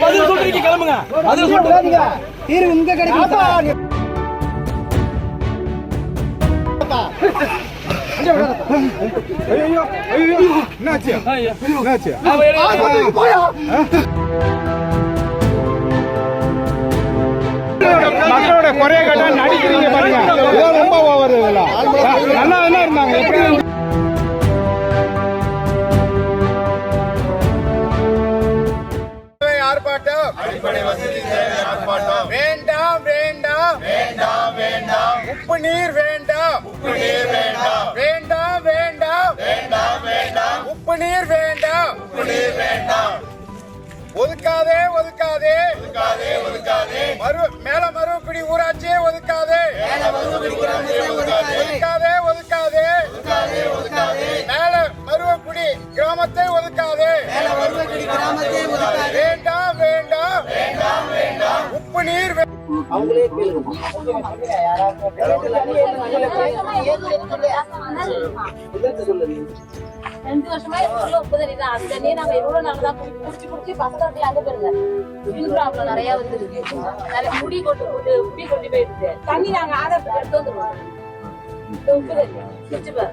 பதில் சொல்றீங்க கிளம்புங்க பதில் சொல்றீங்க தீர்வு இங்க கிடைக்கும் என்னாச்சு என்னாச்சு மக்களோட குறைய கேட்டா நடிக்கிறீங்க பாருங்க. இதெல்லாம் ரொம்ப ஓவர் இதெல்லாம். நல்லா தானே இருந்தாங்க. எப்படி ஆர்ப்பாட்டம் வேண்டாம் வேண்டாம். வேண்டாம் வேண்டாம் உப்பு நீர் வேண்டாம். உப்பு நீர் வேண்டாம் வேண்டாம். வேண்டாம் வேண்டாம் வேண்டாம் உப்பு நீர் வேண்டாம். உப்பு நீர் வேண்டாம் ஒதுக்காதே ஒதுக்காதே. ஒதுக்காதே ஒதுக்காதே மறு மேல மருவக்குடி மருவக்குடி கிராமத்தை ஒதுக்காதே. வேண்டாம் வேண்டாம். வேண்டாம் வேண்டாம். உப்பு நீர் வே- ரெண்டு வருஷமா உப்பு தண்ணி தான். அது தண்ணியை நாங்க எவ்வளவு குடி- குடிச்சு குடிச்சு பசங்க வந்து அங்க போயிருங்க ஸ்கின் ப்ராப்ளம் நிறைய வந்துருக்கு நிறைய முடி கொண்டு போட்டு முடி கொண்டு போயிடுது தண்ணி நாங்க ஆதாரத்துக்கு எடுத்து வந்துருவோம். இந்த உப்பு தண்ணி. குடிச்சு பாரு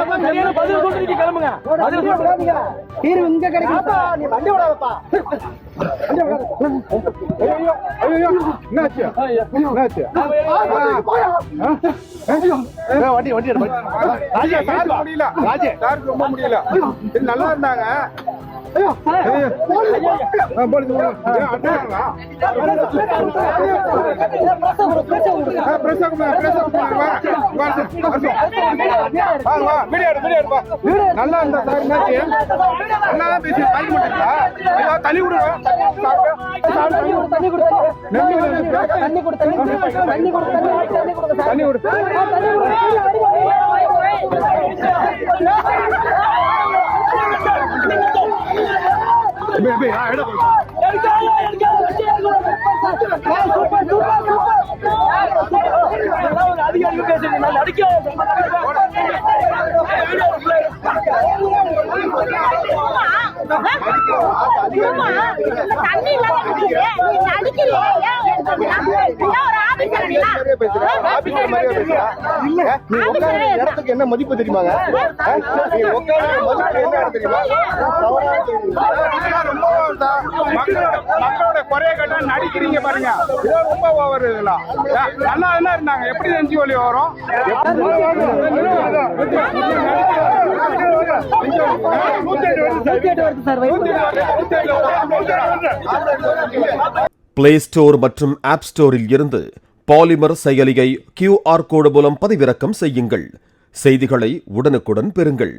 ரொம்ப. சரியான பதில் சொல்றீங்க கிளம்புங்க. பதில் சொல்றீங்க தீர்வு இங்க கிடைக்கும் நீ வண்டி விடாதப்பா. வண்டி ராஜே சார். முடியல. ராஜே. சாருக்கு ரொம்ப முடியல. சரி, நல்லா இருந்தாங்க. ஐயோ ஐயோ. ஆ, போடுங்க, போடுங்க. ஏன், அடிச்சாங்களா? நல்லா இருந்தா சார் நல்லா பேசி தள்ளி விட்டுங்களா தள்ளி விடுங்க தண்ணி கொடு தண்ணி கொடு தண்ணி கொடு தண்ணி கொடு தண்ணி கொடு பேசுற. ஆ, நீ உட்கார்ற இடத்துக்கு என்ன மதிப்பு தெரியுமாங்க ஆ, மக்களோட மக்களோட குறைய கேட்டா நடிக்கிறீங்க பாருங்க. இதோ ரொம்ப ஓவர் இதெல்லாம். நல்லா என்ன இருந்தாங்க. எப்படி நெஞ்சு வலி வரும்? பிளே ஸ்டோர் மற்றும் ஆப் ஸ்டோரில் இருந்து பாலிமர் செயலியை கியூஆர் கோடு மூலம் பதிவிறக்கம் செய்யுங்கள். செய்திகளை உடனுக்குடன் பெறுங்கள்.